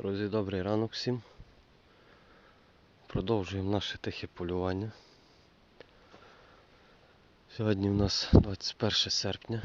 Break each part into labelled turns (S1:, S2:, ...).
S1: Друзі, добрий ранок всім. Продовжуємо наше тихе полювання. Сьогодні у нас 21 серпня,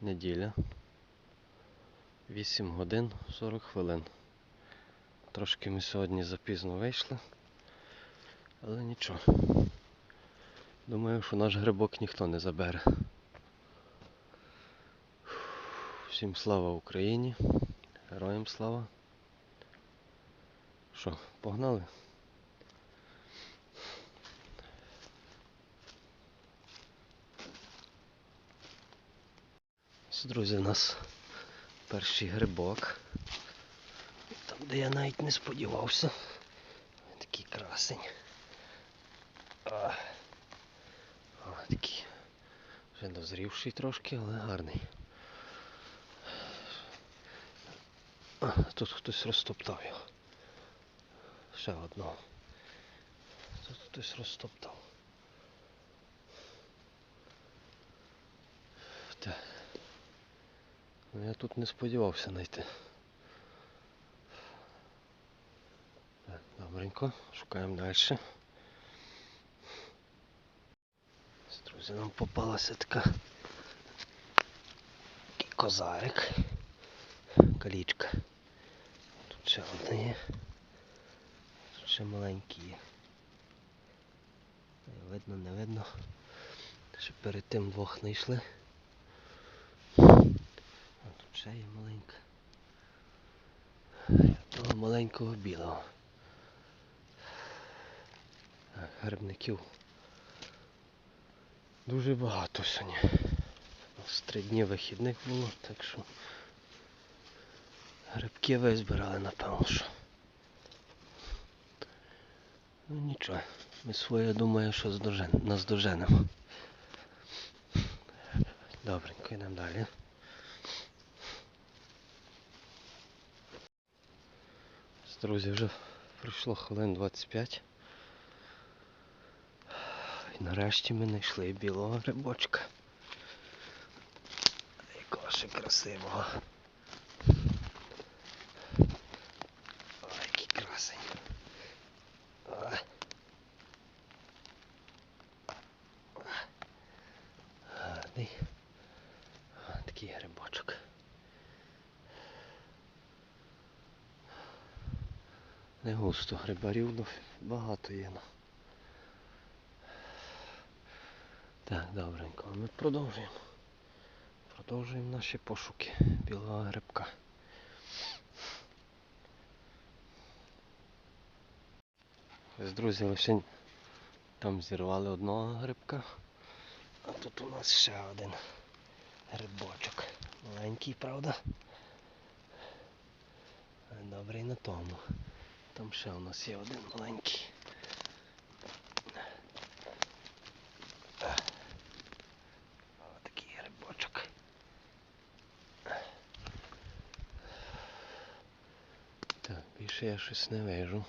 S1: неділя. 8 годин 40 хвилин. Трошки ми сьогодні запізно вийшли, але нічого. Думаю, що наш грибок ніхто не забере. Всім слава Україні! Героям слава! Що, погнали? Ось, друзі, у нас перший грибок. Там, де я навіть не сподівався. Такий красень. О, такий вже дозрівший трошки, але гарний. А, тут хтось розтоптав його. Ще одного. Тут хтось розтоптав. Ну я тут не сподівався знайти. Так, добренько, шукаємо далі. Друзі, нам попалася така козарик. Калічка. Тут ще одна є. Ще маленькі є. Видно, не видно. Ще перед тим двох знайшли. А тут ще є маленька. Того маленького білого. Грибників. Дуже багато сьогодні. У нас три дні вихідних було, так що грибки визбирали, напевно. Ну нічого, ми своє думаю, що здожен... наздоженемо. Добренько, йдемо далі. Друзі, вже пройшло хвилин 25. І нарешті ми знайшли білого грибочка. Якого ще красивого. Ой, який красень. Ой. Гарний. Ось Такий грибочок. Не густо грибарів ну, багато є. ну. Так, добренько, ми продовжуємо. Продовжуємо наші пошуки білого грибка. Ось, друзі, лише там зірвали одного грибка, а тут у нас ще один грибочок. Маленький, правда? Добрий на тому. Там ще у нас є один маленький. О, такий грибочок. Так, більше я щось не вижу.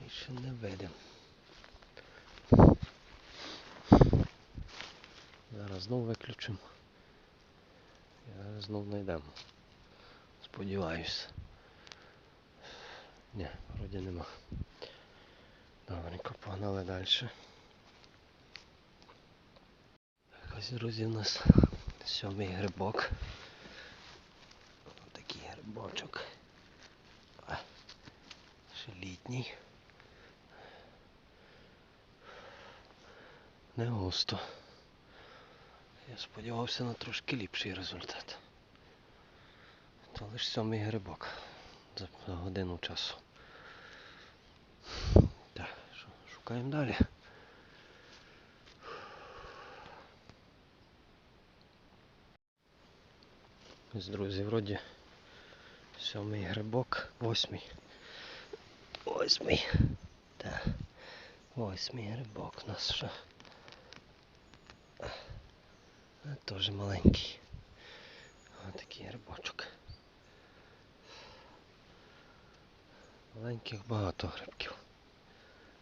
S1: Більше не видим. Зараз знов виключимо. Зараз знов знайдемо. Сподіваюсь. Ні, вроді нема. Добренько, погнали далі. Так, ось, друзі, у нас сьомий грибок. Ось такий грибочок. Ще літній. Не густо. Я сподівався на трошки ліпший результат. То лише сьомий грибок за годину часу. Так, що, шукаємо далі. Ось, друзі, вроді сьомий грибок, восьмий. Восьмий. Так. Восьмий грибок у нас ще. Теж маленький. Ось такий грибочок. Маленьких багато грибків.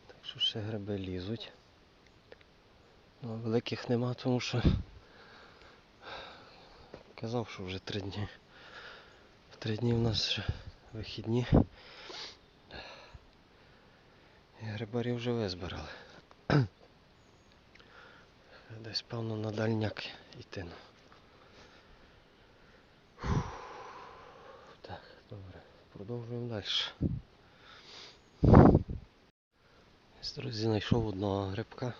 S1: Так що ще гриби лізуть. Ну, а великих нема, тому що казав, що вже три дні. Три дні в нас вже вихідні. І грибарі вже визбирали. Десь певно на дальняк йти. ну. Так, добре. Продовжуємо далі. Ось, Друзі, знайшов одного грибка.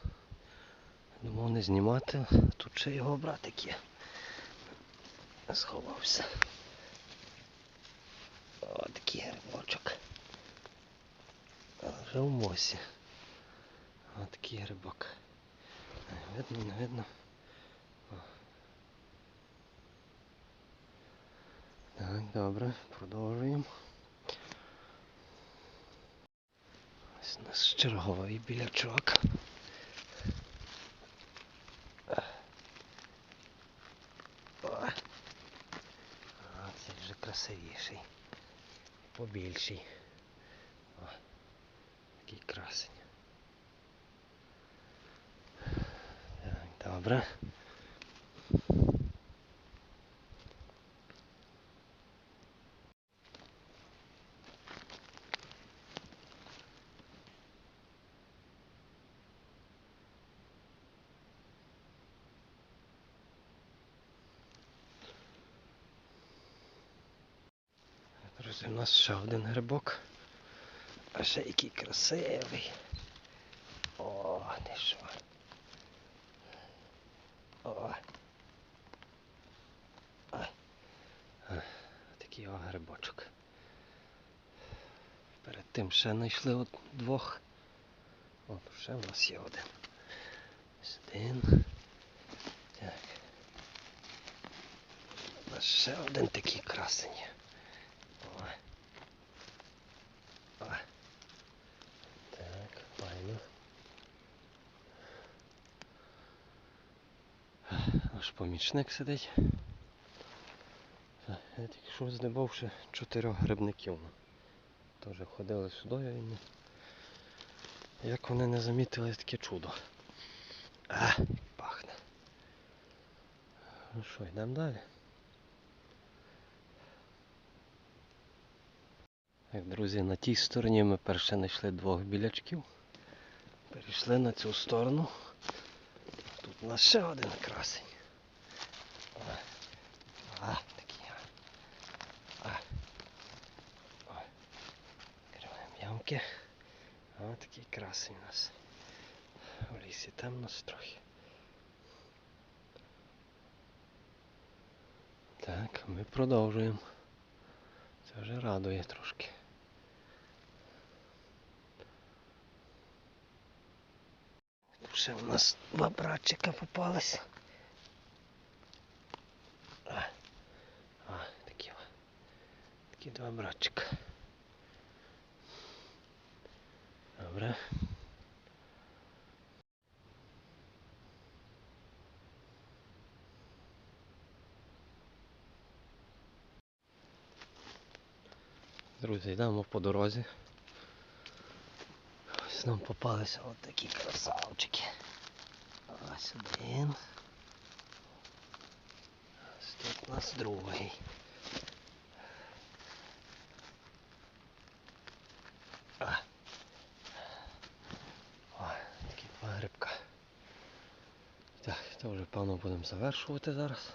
S1: Думав не знімати, тут ще його братик є. Сховався. О, такий грибочок. Вже в мосі. О, такий грибок. Видно, не видно. Так, добре, продовжуємо. Нас черговий білячок. О. А, це вже красивіший. Побільший. О, такий красень. Так, добре. Друзі, у нас ще один грибок. А ще який красивий. О, ти що. О. Такий о грибочок. Перед тим ще знайшли от двох. О, ще в нас є один. Ось один. Так. У нас ще один такий красень. є. О. О. Так, файно. Наш помічник сидить. Так, Я тільки що здибав ще чотирьох грибників. Теж ходили сюди і. Як вони не замітили таке чудо. А, пахне. Ну що, йдемо далі. Так, друзі, на тій стороні ми перше знайшли двох білячків. Перейшли на цю сторону. Тут у нас ще один красень. А, а такий. а. А. Ой. Відкриваємо ямки. А такий красень у нас. В лісі темно трохи. Так, ми продовжуємо. Це вже радує трошки. Ще у нас два братчика попались. А, а такі, такі два братчика. Добре. Друзі, йдемо по дорозі. Ось нам попалися от такі красавчики. Ось один. Ось тут у нас другий. А. О, такі два грибка. То вже певно будемо завершувати зараз.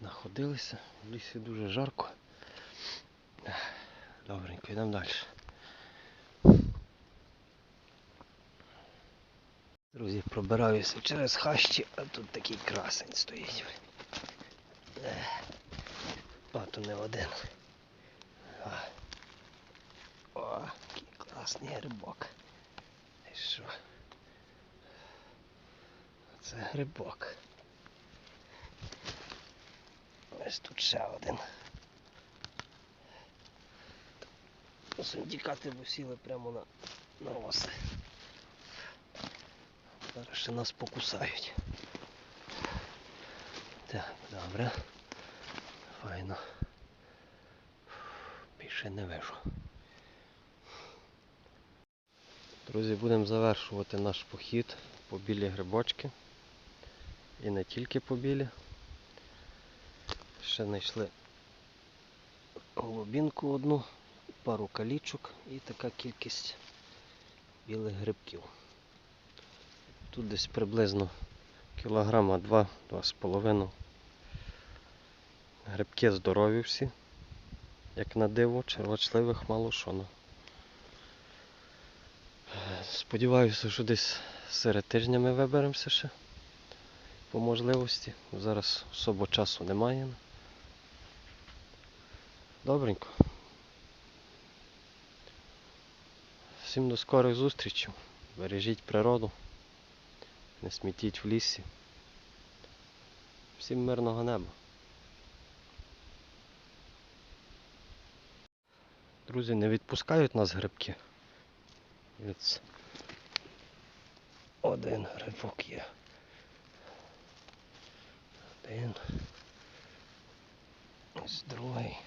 S1: Находилися, в лісі дуже жарко. Добренько, йдемо далі. Друзі, пробираюся через хащі, а тут такий красень стоїть. То не один. О, який класний грибок. І що? Це грибок. Ось тут ще один. Синдикати висіли прямо на, на оси. Зараз ще нас покусають. Так, добре. Файно. Більше не вижу. Друзі, будемо завершувати наш похід по білі грибочки. І не тільки по білі. Ще знайшли голубінку одну, пару калічок і така кількість білих грибків. Тут десь приблизно кілограма 2-2,5. Грибки здорові всі. Як на диво, червочливих мало що. ну. Сподіваюся, що десь серед тижня ми виберемося ще по можливості. Зараз особо часу немає. Добренько. Всім до скорих зустрічей. Бережіть природу. Не смітіть в лісі. Всім мирного неба. Друзі, не відпускають нас грибки. Один грибок є. Один. Ось другий.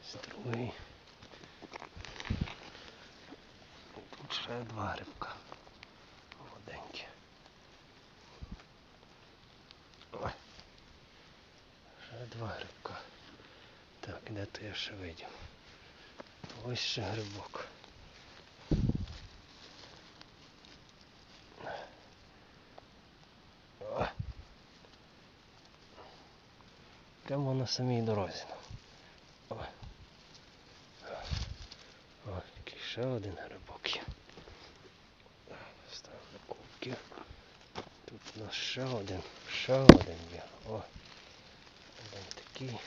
S1: Ось другий. Тут ще два грибка. Молоденькі. Ой. Ще два грибка. Так, де то я ще видів? Ось ще грибок. О. Прямо на самій дорозі. О. О, який ще один грибок є. Ставимо кубки. Тут у нас ще один, ще один є. О. Один такий.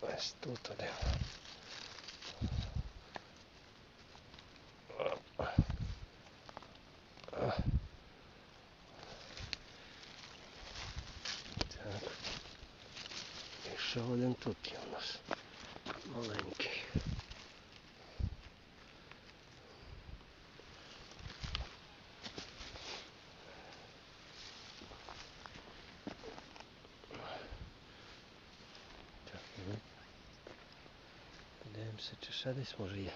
S1: Ось тут один. О. О. Так. І ще один тут є у нас. Маленький. Ну. Подивимося, чи ще десь може є.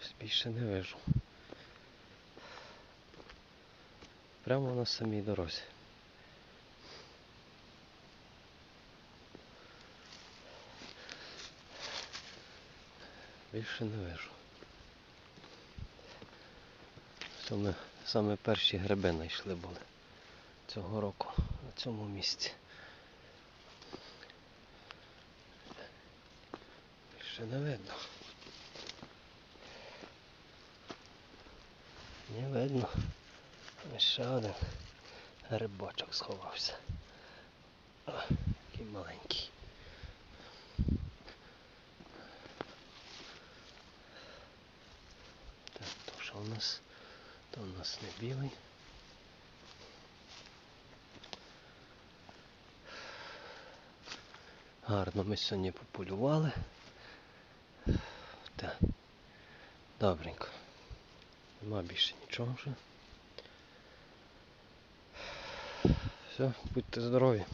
S1: Щось більше не вижу. Прямо на самій дорозі. Більше не вижу. Це ми саме перші гриби знайшли були цього року на цьому місці. Більше не видно. Не видно. Ще один грибочок сховався. О, який маленький. Так, то що у нас? То у нас не білий. Гарно ми сьогодні пополювали. Так. Добренько. Нема більше нічого вже. Все, будьте здорові.